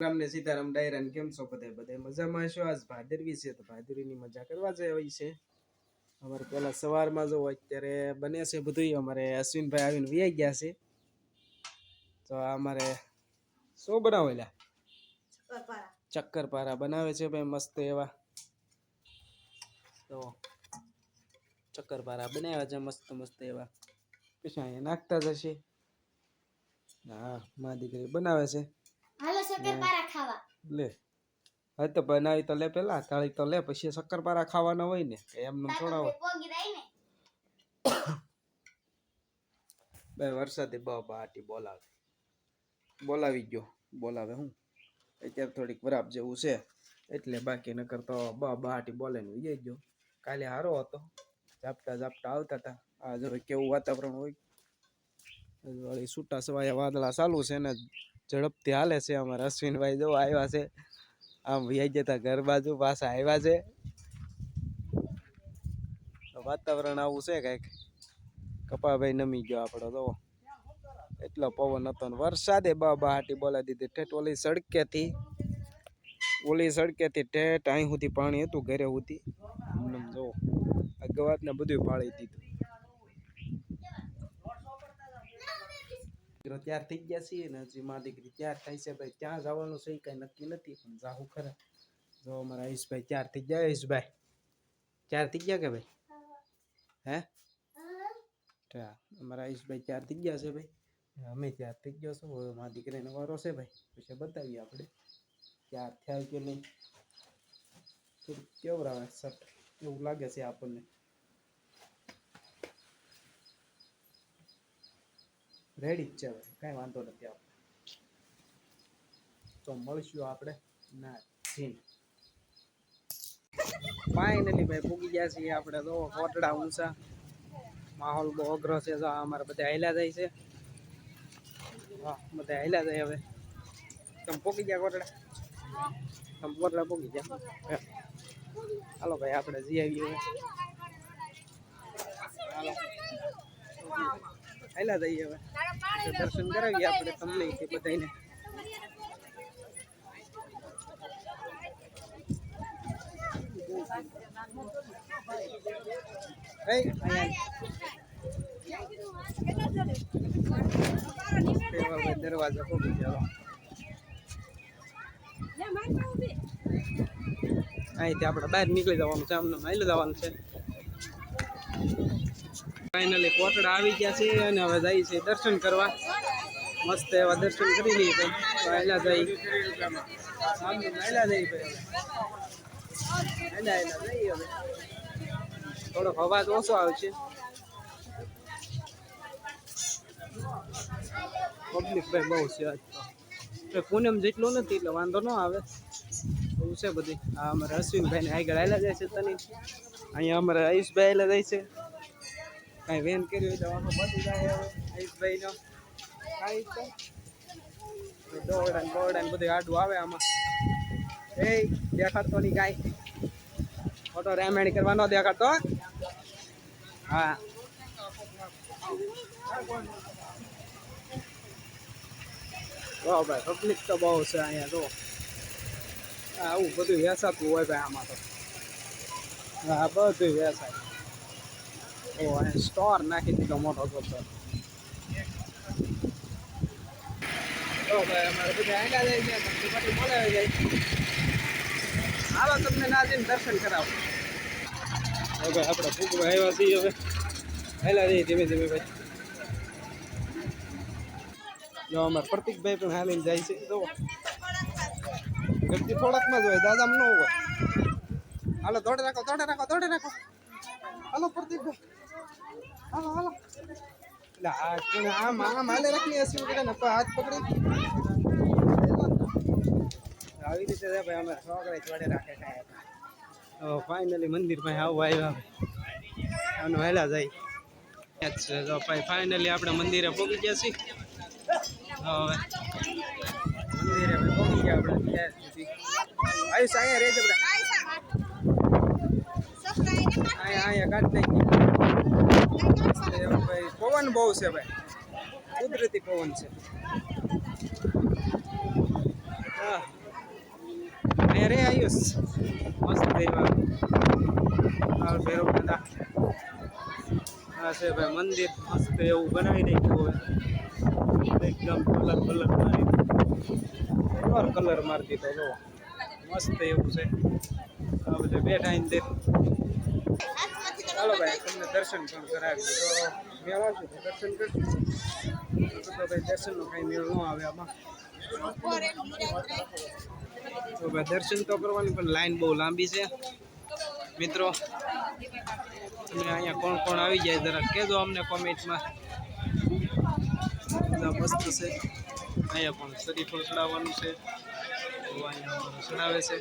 રામને સીતારામ ડાયરાન કેમ છો બધા બધા મજામાં છો? આજ ભાદરવી છે તો ભાદરવીની મજા કરવા જઈ છે. અમારે પેલા સવારમાં જો અત્યારે બને છે બધું અમારે અશ્વિનભાઈ આવીને વ્યાઈ ગયા છે. તો અમારે શું બનાવેલા? ચક્કરપારા બનાવે છે ભાઈ મસ્ત એવા. તો ચક્કરપારા બનાવ્યા છે મસ્ત મસ્ત એવા. પછી અહીંયા નાખતા જશે. હા મા દીકરી બનાવે છે. હાલો શક્કરપારા ખાવા. લે. હા તો બનાવી તો લે પેલા થાળી તો લે પછી શક્કરપારા ખાવાના હોય ને એમને ને. બે વરસાદે બાબા આટી બોલાવે. બોલાવી ગયો બોલાવે હું. અત્યારે થોડીક વરાપ જેવું છે એટલે બાકી ન તો બા આટી બોલે ને વિજય ગયો. કાલે હારો હતો. ઝાપટા ઝાપટા આવતા હતા આ જો કેવું વાતાવરણ હોય. વળી છૂટા સવાયા વાદળા ચાલુ છે ને ઝડપથી હાલે છે અમારા અશ્વિનભાઈ જો આવ્યા છે. આમ વ્યાઈ જતા ઘર બાજુ પાછા આવ્યા છે. વાતાવરણ આવું છે કંઈક. કપાભાઈ નમી ગયો આપણો તો એટલો પવન હતો ને વરસાદે બહાટી બોલાવી દીધી. ઠેઠ ઓલી સડકેથી ઓલી સડકેથી ઠેઠ અહીં સુધી પાણી હતું ઘરે સુધી જો આ ગવાતને બધું પાળી દીધું. દીકરો તૈયાર થઈ ગયા છીએ ને હજી માં દીકરી તૈયાર થાય છે ભાઈ, ત્યાં જવાનું છે કઈ નક્કી નથી, પણ જાવું ખરા. જો અમારા આયુષભાઈ તૈયાર થઈ ગયા. આયુષભાઈ તૈયાર થઈ ગયા કે ભાઈ? હે? અમારા આયુષભાઈ તૈયાર થઈ ગયા છે ભાઈ. અમે તૈયાર થઈ ગયો છું. હવે મારા દીકરીનો વારો છે ભાઈ. પછી બતાવીએ આપણે. તૈયાર થયા કે નહીં? થોડુંક કેવું આવે શર્ટ એવું લાગે છે આપણને. રેડી જ છે ભાઈ કાંઈ વાંધો નથી આપણે તો મળશું આપણે. ના, જીન. ફાઇનલી ભાઈ પૂગી ગયા છીએ આપણે તો. કોટડા ઊંચા. માહોલ બહુ અઘરો છે. જો અમારે બધા હેલા જાય છે. હા, બધા હાલ્યા જાય હવે. તમે પૂગી ગયા કોટડા તમે કોટડા પૂગી ગયા. હાલો ભાઈ, આપણે જઈ આવીએ હવે. હાલો જઈએ હવે. દર્શન કરાવીએ આપણે તમને બધાને દરવાજો ખોલી ગયો અહીંથી આપણે બહાર નીકળી જવાનું છે આમને માઇલ જવાનું છે. ફાઇનલી કોટડા આવી ગયા છે અને હવે જાય છે દર્શન કરવા. મસ્ત એવા દર્શન કરી લઈએ ભાઈ આયલા જઈ ભાઈ થોડોક અવાજ ઓછો આવશે પબ્લિક ભાઈ બહુ છે આજ તો. પૂનમ જેટલું નથી એટલે વાંધો ન આવે. એવું છે બધી આ અમારે અશ્વિનભાઈ ને આગળ આવેલા જાય છે તની. અહીંયા અમારે આયુષભાઈ આવેલા જાય છે. કાંઈ વેન કર્યું હોય આમાં બધી જાય હવે આયુષભાઈ નો કાંઈ તો દોડા ને બોરડા ને બધું આડું આવે આમાં. એ, દેખાડતો નહીં કાંઈ. ફોટો રામાયણ કરવા ન દેખાડતો, હા. ભાઈ પબ્લિક તો બહુ છે અહીંયા તો આવું બધું વેસાતું હોય ભાઈ આમાં તો. હા બધું વેચાય. અહીંયા સ્ટોર નાખી દીધો મોટો જાય. હાલો, તમને ના જઈને દર્શન કરાવો. હવે આપણે ફૂગવા આવ્યા છીએ હવે. હેલા જઈએ ધીમે ધીમે જો, અમારે પ્રતિકભાઈ પણ હાલીને જાય છે જો ગતિ થોડાકમાં જ હોય, દાદામ ન હોય. હાલો, દોડે રાખો દોડે રાખો દોડે રાખો હાલો, પ્રતિકભાઈ. હાલો હાલો. એટલે આમ આમ હાલે રાખી હશે બધા ને હાથ પકડી આવી રીતે છે ભાઈ અમે છોકરા જોડે રાખે ફાઇનલી મંદિર પાસે આવું આવ્યા આનું હેલા જાય જો ભાઈ ફાઇનલી આપણે મંદિરે પહોંચી ગયા છીએ મંદિરે પહોંચી ગયા આપણે આયુષ અહીંયા રહેજે બધા અહીંયા અહીંયા કાઢ નાખી ભાઈ, પવન બહુ છે ભાઈ. કુદરતી પવન છે. હા. અરે આયુષ મસ્ત એવા આ ભૈરવ દાદા. આ છે ભાઈ, મંદિર મસ્ત એવું બનાવી નાખ્યું હોય. એકદમ કલર કલર મારી. કલર કલર મારી દીધો જો. મસ્ત એવું છે. આ બધે બેઠા ઇન દે ચાલો ભાઈ, તમને દર્શન પણ કરાવી તો મેળ આવશે દર્શન કરશું. તો ભાઈ દર્શનનો કાંઈ મેળ ન આવે આમાં. તો ભાઈ દર્શન તો કરવાની, પણ લાઈન બહુ લાંબી છે. મિત્રો, તમે અહીંયા કોણ કોણ આવી જાય જરા કહેજો અમને કોમેન્ટમાં. બધા મસ્ત છે. અહીંયા પણ શરીફળ ચડાવવાનું છે. અહીંયા ચડાવે છે.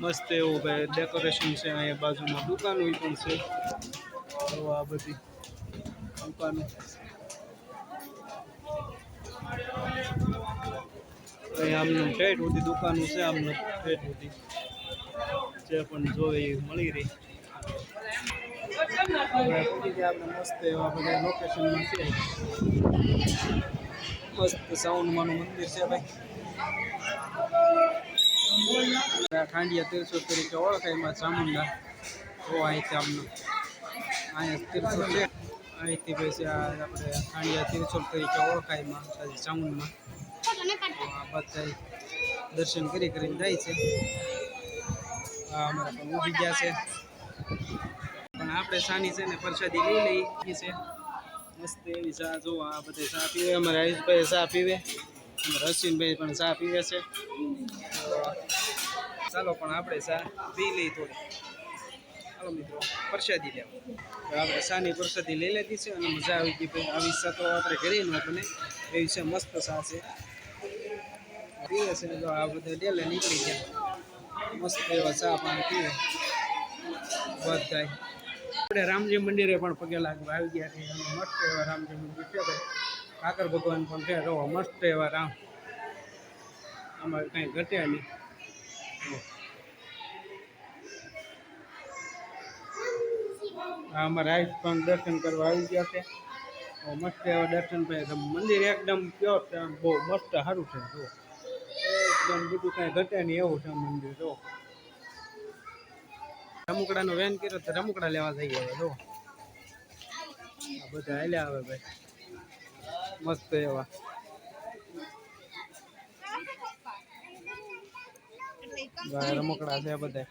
મસ્ત એવું ભાઈ ડેકોરેશન છે અહીંયા બાજુમાં દુકાનો પણ છે. આ બધી દુકાનો. આમનું ઠેઠ સુધી દુકાનો છે, આમનું ઠેઠ સુધી. જે પણ જોવે એ મળી રહી. મસ્ત એવા બધા લોકેશનમાં છે. મસ્ત સાઉન્ડમાંનું મંદિર છે ભાઈ. ખાંડિયા તીરસો તરીકે ઓળખાય, એમાં ચામુંડા. તો અહીંથી આમનું. અહીંયા તીરસો છે. અહીંથી પછી આપણે ખાંડિયા તીરસો તરીકે ઓળખાય એમાં ચામુંડમાં. બધા દર્શન કરી કરીને જાય છે. અમારા પણ ઊભી ગયા છે. પણ આપણે સાની છે ને પ્રસાદી લઈ લઈ છે મસ્ત એવી ચા જોવા બધે ચા પીવે, અમારા હરીશભાઈ ચા પીવે. અશ્વિનભાઈ પણ ચા પીવે છે. ચાલો પણ આપણે ચા પી લઈ થોડી. ચાલો મિત્રો, પ્રસાદી લેવા. આપણે ચાની પ્રસાદી લઈ લીધી છે અને મજા આવી ગઈ ભાઈ. આવી ચા તો આપણે ઘરે ન બને. એવી છે મસ્ત ચા છે. પીવે છે તો આ બધા ડેલે નીકળી ગયા. મસ્ત એવા ચા પાણી પીવે. બધા આપણે રામજી મંદિરે પણ પગે લાગવા આવી ગયા છે. મસ્ત એવા રામજી મંદિર છે ભાઈ. કાકર ભગવાન પણ છે રહો મસ્ત એવા રામ. અમારે કંઈ ઘટ્યા નહીં. અમારા આઈસ પણ દર્શન કરવા આવી ગયા છે. મસ્ત એવા દર્શન ભાઈ મંદિર એકદમ પ્યોર છે, આમ બહુ મસ્ત સારું છે, જો. એકદમ બીજું કાંઈ ઘટે નહીં એવું છે મંદિર, જો. રમકડાનો વેન કર્યો તો રમકડા લેવા જઈએ હવે, જો. બધા હાલ્યા આવે ભાઈ. મસ્ત એવા. ભાઈ રમકડા છે બધા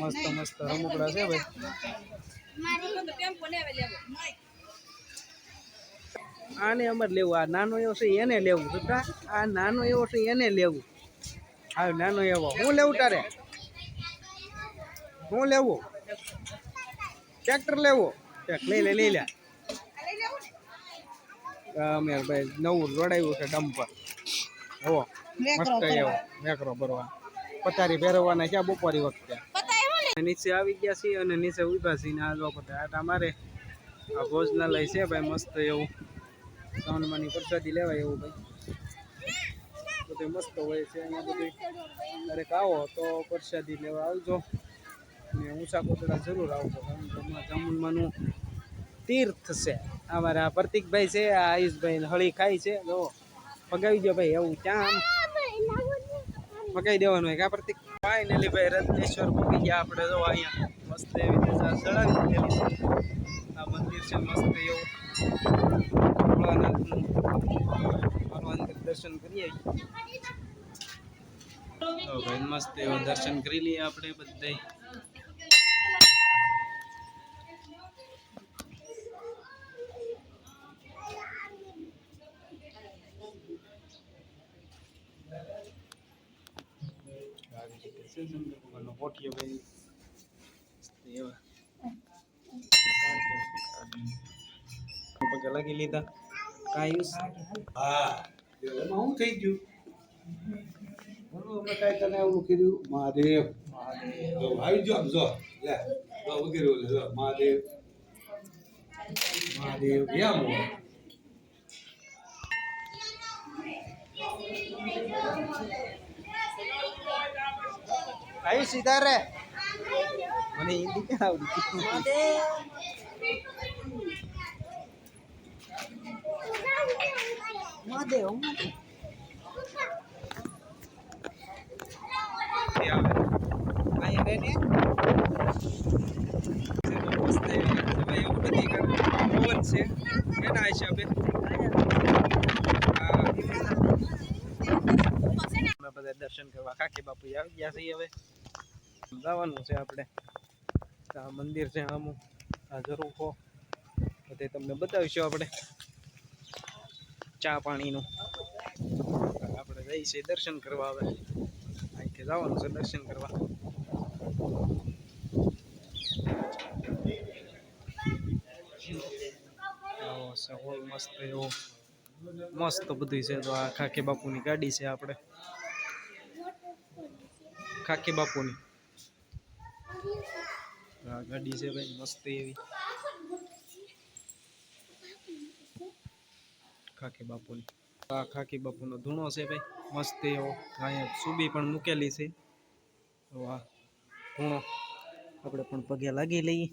મસ્ત મસ્ત રમકડા છે ભાઈ. આને અમારે લેવું આ નાનો એવો છે એને લેવું બધા આ નાનો એવો છે એને લેવું. હા નાનો એવો. હું લેવું તારે? હું લેવું? ટ્રેક્ટર લેવો? ટ્રેક લઈ લે લઈ લે. અમે ભાઈ નવું રોડાયું છે ડમ્પર. હો મસ્ત એવો મેકરો ભરવા. પથારી ફેરવવાના છે બપોરી વખતે. નીચે આવી ગયા છીએ અને નીચે ઊભા છીએ ને આ લોકો બધા આટા મારે આ ભોજનાલય છે ભાઈ મસ્ત એવું. સાઉન્ડમાંની પ્રસાદી લેવાય એવું ભાઈ. બધું મસ્ત હોય છે અહીંયા બધું દરેક આવો તો પ્રસાદી લેવા આવજો. અને ઊંચા કોટડા જરૂર આવજો. કારણ કે હમણાં જામુનમાંનું તીર્થ છે. અમારા પ્રતિકભાઈ છે, આ આયુષભાઈ હળી ખાય છે. જો પગાવી દો ભાઈ એવું ક્યાં પકાઈ દેવાનું હોય કા પ્રતિક? ફાઇનલી ભાઈ, રત્નેશ્વર પહોંચી ગયા આપણે, જો, અહીંયા મસ્ત એવી ચડાવી આ મંદિર છે, મસ્ત એવું. મારું દર્શન કરીએ. તો ભાઈ, મસ્ત એવું દર્શન કરી લઈએ આપણે બધાય કોઠીઓ ભાઈ એવા. પગે લાગી લીધા. કાયુસ? હા. એમાં શું થઈ ગયું? બોલો અમે કાંઈ તને એવું કીધું મહાદેવ. મહાદેવ. આવી જો આમ જો. લે જો વગેરે ઓલે જો. મહાદેવ. મહાદેવ કેમ હોય આયુષ સીધા રે? મને હિન્દી ક્યાં આવડી છે એના બધા દર્શન કરવા કાકી બાપુ આવી ગયા છે હવે. જવાનું છે આપણે. આ મંદિર છે આમું. આ હો બધે તમને બતાવીશું આપણે. ચા પાણીનું. આપણે જઈએ છીએ દર્શન કરવા હવે. અહીંથી જવાનું છે દર્શન કરવા. આવો હોલ મસ્ત એવો. મસ્ત બધું છે તો આ ખાકે બાપુની ગાડી છે આપણે. ખાકે બાપુની. આ ગાડી છે ભાઈ, મસ્ત એવી. ખાકી બાપુની. આ ખાકી બાપુનો ધૂણો છે ભાઈ, મસ્ત એવો. અહીંયા સુબી પણ મૂકેલી છે. તો આ ધૂણો આપણે પણ પગે લાગી લઈએ.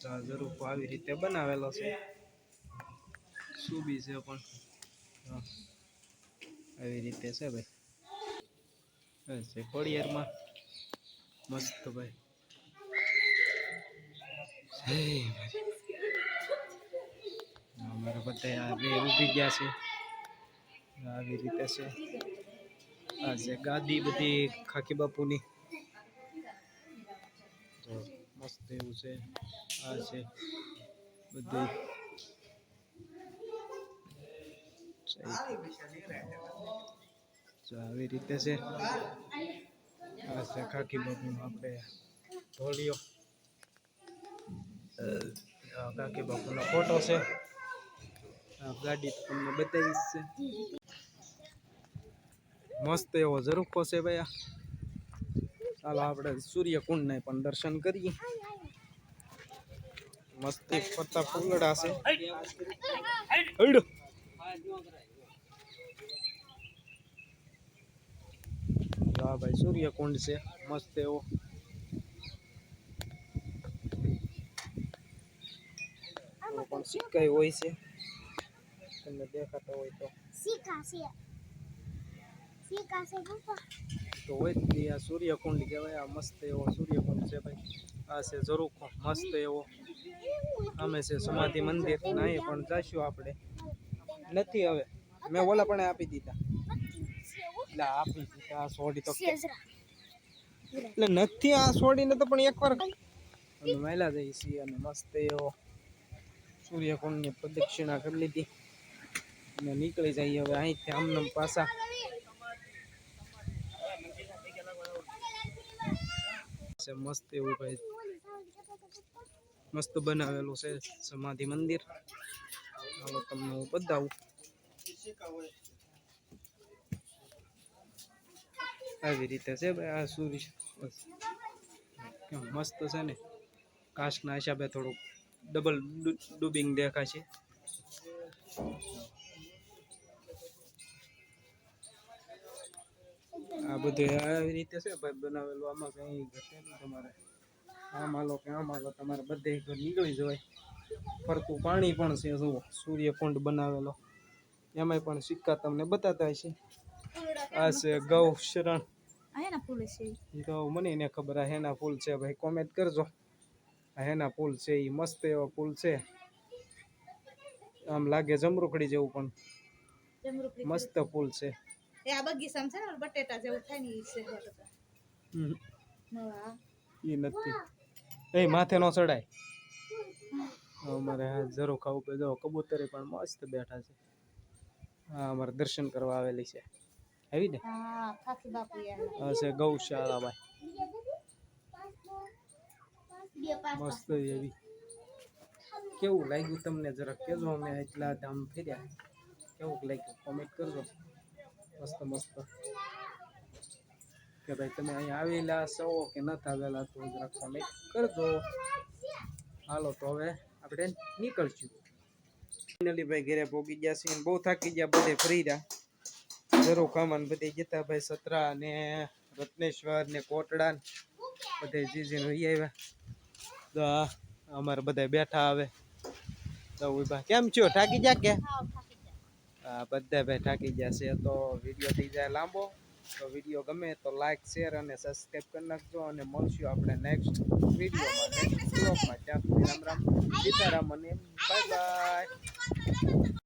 તો આ જરૂર આવી રીતે બનાવેલો છે. સુબી છે પણ, હા. આવી રીતે છે ભાઈ. એ ખોડિયારમાં મસ્ત ભાઈ. અમારા મારી. બધા આ બે ઊભી ગયા છે. આવી રીતે છે. આ છે ગાદી બધી ખાકી બાપુની. મસ્ત એવું છે. આ છે બધું. તો આવી રીતે છે. આ ખાકી બાપુનો આપણે ઢોલિયો કાકી બાપુનો ફોટો છે. ગાડી તમને બતાવીશ છે. મસ્ત એવો ઝરૂખો છે ભાઈ ચાલો આપણે સૂર્યકુંડને પણ દર્શન કરીએ. મસ્તી ફરતા ફૂલડા છે. હા ભાઈ સૂર્યકુંડ છે. મસ્ત એવો. પણ સિક્કાઈ હોય છે. તમને દેખાતો હોય તો. છે. છે તો હોય જ આ સૂર્યકુંડ કહેવાય. આ મસ્ત એવો સૂર્યકુંડ છે ભાઈ. આ છે ઝરૂખો મસ્ત એવો. અમે છે સમાધિ મંદિર. નહીં પણ જઈશું આપણે. નથી હવે. મેં ઓલા પણ આપી દીધા. એટલે આપી આ સોડી તો એટલે નથી આ છોડીને તો પણ એકવાર અમે મહિલા જઈએ છીએ અને મસ્ત એવો સૂર્યકુંડની પ્રદક્ષિણા કરી લીધી. અને નીકળી જઈએ હવે અહીંથી આમને પાછા. છે મસ્ત એવું ભાઈ મસ્ત બનાવેલું છે સમાધિ મંદિર. હાલો તમને હું બતાવું. આવી રીતે છે ભાઈ, આ સૂર્ય મસ્ત છે ને? કાચના હિસાબે થોડુંક ડબલ ડૂબિંગ દેખાય છે આ બધું આવી રીતે છે ભાઈ, બનાવેલું. આમાં કઈ ઘટેલું તમારે. આમ હાલો કે આમ હાલો, તમારે બધે ઘર નીકળી જવાય. ફરતું પાણી પણ છે, જુઓ, સૂર્યકુંડ બનાવેલો. એમાંય પણ સિક્કા તમને બતાતા હશે. આ છે ગૌ શરણ. ઈ? તો મને એને ખબર આ હેના ફૂલ છે. ભાઈ કોમેન્ટ કરજો. આ હેના ફૂલ છે એ મસ્ત એવા ફૂલ છે. આમ લાગે જમરૂખડી જેવું પણ. મસ્ત ફૂલ. છે. એ આ બગીચામાં છે ને બટેટા જેવું થાય ને ઈ છે બટેટા. એ નથી. એ માથે નો ચડાય. અમારે જરૂર ખાવું પે જો કબૂતરે પણ મસ્ત બેઠા છે. હા અમારે દર્શન કરવા આવેલી છે. આવી ને? હા ખાખી બાપુ યાર આ છે ગૌશાળા ભાઈ મસ્ત એવી. કેવું લાગ્યું તમને જરાક? કહેજો અમે એટલા ધામ ફેર્યા. કેવું લાગ્યું? કોમેન્ટ કરજો. મસ્ત મસ્ત. કે ભાઈ તમે અહીંયા આવેલા છો કે નથી આવેલા તો જરાક કોમેન્ટ કરજો. હાલો તો હવે આપણે નીકળશું. ફાઇનલી ભાઈ ઘરે પહોંચી ગયા છે બહુ થાકી ગયા બધે ફરી રહ્યા જરૂર ખામાન બધે જતા ભાઈ સતરા ને રત્નેશ્વર ને કોટડા ને બધે જીજીને લઈ આવ્યા તો અમારે બધા બેઠા આવે તો ઊભા કેમ છો? થાકી જા કે? હા બધા ભાઈ ઠાકી ગયા છે. તો વીડિયો થઈ જાય લાંબો. તો વીડિયો ગમે તો લાઈક શેર અને સબસ્ક્રાઈબ કરી નાખજો અને મળશું આપણે નેક્સ્ટ વિડીયોમાં. નેક્સ્ટ બ્લોગમાં ત્યાં સુધી રામ રામ. સીતારામ અને બાય બાય